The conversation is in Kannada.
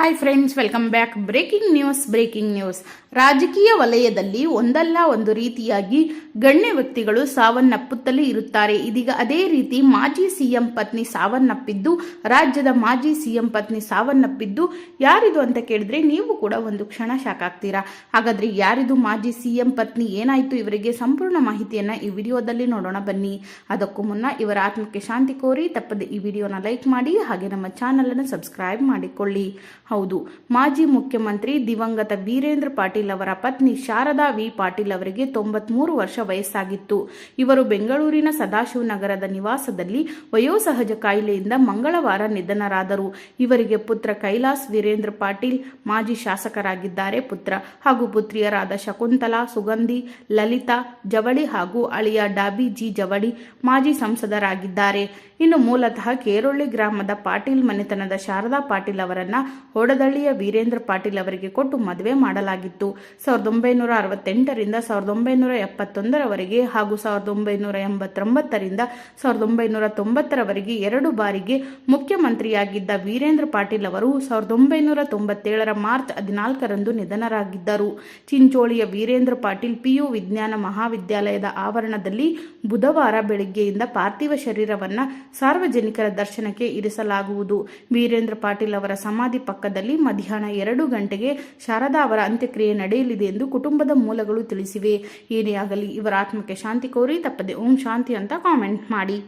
Hi friends welcome back breaking news breaking news ರಾಜಕೀಯ ವಲಯದಲ್ಲಿ ಒಂದಲ್ಲ ಒಂದು ರೀತಿಯಾಗಿ ಗಣ್ಯ ವ್ಯಕ್ತಿಗಳು ಸಾವನ್ನಪ್ಪುತ್ತಲೇ ಇರುತ್ತಾರೆ. ಇದೀಗ ಅದೇ ರೀತಿ ಮಾಜಿ ಸಿಎಂ ಪತ್ನಿ ಸಾವನ್ನಪ್ಪಿದ್ದು, ರಾಜ್ಯದ ಮಾಜಿ ಸಿಎಂ ಪತ್ನಿ ಸಾವನ್ನಪ್ಪಿದ್ದು ಯಾರಿದು ಅಂತ ಕೇಳಿದ್ರೆ ನೀವು ಕೂಡ ಒಂದು ಕ್ಷಣ ಶಾಕ್ ಆಗ್ತೀರಾ ಹಾಗಾದ್ರೆ ಯಾರಿದು ಮಾಜಿ ಸಿಎಂ ಪತ್ನಿ ಏನಾಯ್ತು? ಇವರಿಗೆ ಸಂಪೂರ್ಣ ಮಾಹಿತಿಯನ್ನ ಈ ವಿಡಿಯೋದಲ್ಲಿ ನೋಡೋಣ ಬನ್ನಿ. ಅದಕ್ಕೂ ಮುನ್ನ ಇವರ ಆತ್ಮಕ್ಕೆ ಶಾಂತಿ ಕೋರಿ ತಪ್ಪದೆ ಈ ವಿಡಿಯೋನ ಲೈಕ್ ಮಾಡಿ ಹಾಗೆ ನಮ್ಮ ಚಾನಲನ್ನು ಸಬ್ಸ್ಕ್ರೈಬ್ ಮಾಡಿಕೊಳ್ಳಿ. ಹೌದು. ಮಾಜಿ ಮುಖ್ಯಮಂತ್ರಿ ದಿವಂಗತ ವೀರೇಂದ್ರ ಪಾಟೀಲ್ ಅವರ ಪತ್ನಿ ಶಾರದಾ ವಿ. ಪಾಟೀಲ್ ಅವರಿಗೆ ತೊಂಬತ್ಮೂರು ವರ್ಷ ವಯಸ್ಸಾಗಿತ್ತು. ಇವರು ಬೆಂಗಳೂರಿನ ಸದಾಶಿವನಗರದ ನಿವಾಸದಲ್ಲಿ ವಯೋಸಹಜ ಕಾಯಿಲೆಯಿಂದ ಮಂಗಳವಾರ ನಿಧನರಾದರು. ಇವರಿಗೆ ಪುತ್ರ ಕೈಲಾಸ್ ವೀರೇಂದ್ರ ಪಾಟೀಲ್, ಮಾಜಿ ಶಾಸಕರಾಗಿದ್ದಾರೆ ಪುತ್ರ ಹಾಗೂ ಪುತ್ರಿಯರಾದ ಶಕುಂತಲಾ, ಸುಗಂಧಿ, ಲಲಿತಾ, ಜವಳಿ ಹಾಗೂ ಅಳಿಯ ಡಾಬಿ ಜಿ ಜವಳಿ ಮಾಜಿ ಸಂಸದರಾಗಿದ್ದಾರೆ. ಇನ್ನು ಮೂಲತಃ ಕೇರೊಳ್ಳಿ ಗ್ರಾಮದ ಪಾಟೀಲ್ ಮನೆತನದ ಶಾರದಾ ಪಾಟೀಲ್ ಅವರನ್ನ ಹೊಡದಳ್ಳಿಯ ವೀರೇಂದ್ರ ಪಾಟೀಲ್ ಅವರಿಗೆ ಕೊಟ್ಟು ಮದುವೆ ಮಾಡಲಾಗಿತ್ತು. ಸಾವಿರದ ಒಂಬೈನೂರ ಅರವತ್ತೆಂಟರಿಂದ ಸಾವಿರದ ಒಂಬೈನೂರ ಎಪ್ಪತ್ತೊಂದರವರೆಗೆ ಹಾಗೂ ಸಾವಿರದ ಒಂಬೈನೂರ ಎಂಬತ್ತೊಂಬತ್ತರಿಂದ ಸಾವಿರದ ಒಂಬೈನೂರ ತೊಂಬತ್ತರವರೆಗೆ ಎರಡು ಬಾರಿಗೆ ಮುಖ್ಯಮಂತ್ರಿಯಾಗಿದ್ದ ವೀರೇಂದ್ರ ಪಾಟೀಲ್ ಅವರು ಸಾವಿರದ ಒಂಬೈನೂರ ತೊಂಬತ್ತೇಳರ ಮಾರ್ಚ್ ಹದಿನಾಲ್ಕರಂದು ನಿಧನರಾಗಿದ್ದರು. ಚಿಂಚೋಳಿಯ ವೀರೇಂದ್ರ ಪಾಟೀಲ್ ಪಿಯು ವಿಜ್ಞಾನ ಮಹಾವಿದ್ಯಾಲಯದ ಆವರಣದಲ್ಲಿ ಬುಧವಾರ ಬೆಳಗ್ಗೆಯಿಂದ ಪಾರ್ಥಿವ ಶರೀರವನ್ನು ಸಾರ್ವಜನಿಕರ ದರ್ಶನಕ್ಕೆ ಇರಿಸಲಾಗುವುದು. ವೀರೇಂದ್ರ ಪಾಟೀಲ್ ಅವರ ಸಮಾಧಿ ಪಕ್ಕದಲ್ಲಿ ಮಧ್ಯಾಹ್ನ ಎರಡು ಗಂಟೆಗೆ ಶಾರದಾ ಅವರ ಅಂತ್ಯಕ್ರಿಯೆ ನಡೆಯಲಿದೆ ಎಂದು ಕುಟುಂಬದ ಮೂಲಗಳು ತಿಳಿಸಿವೆ. ಏನೇ ಆಗಲಿ, ಇವರ ಆತ್ಮಕ್ಕೆ ಶಾಂತಿ ಕೋರಿ ತಪ್ಪದೆ ಓಂ ಶಾಂತಿ ಅಂತ ಕಾಮೆಂಟ್ ಮಾಡಿ.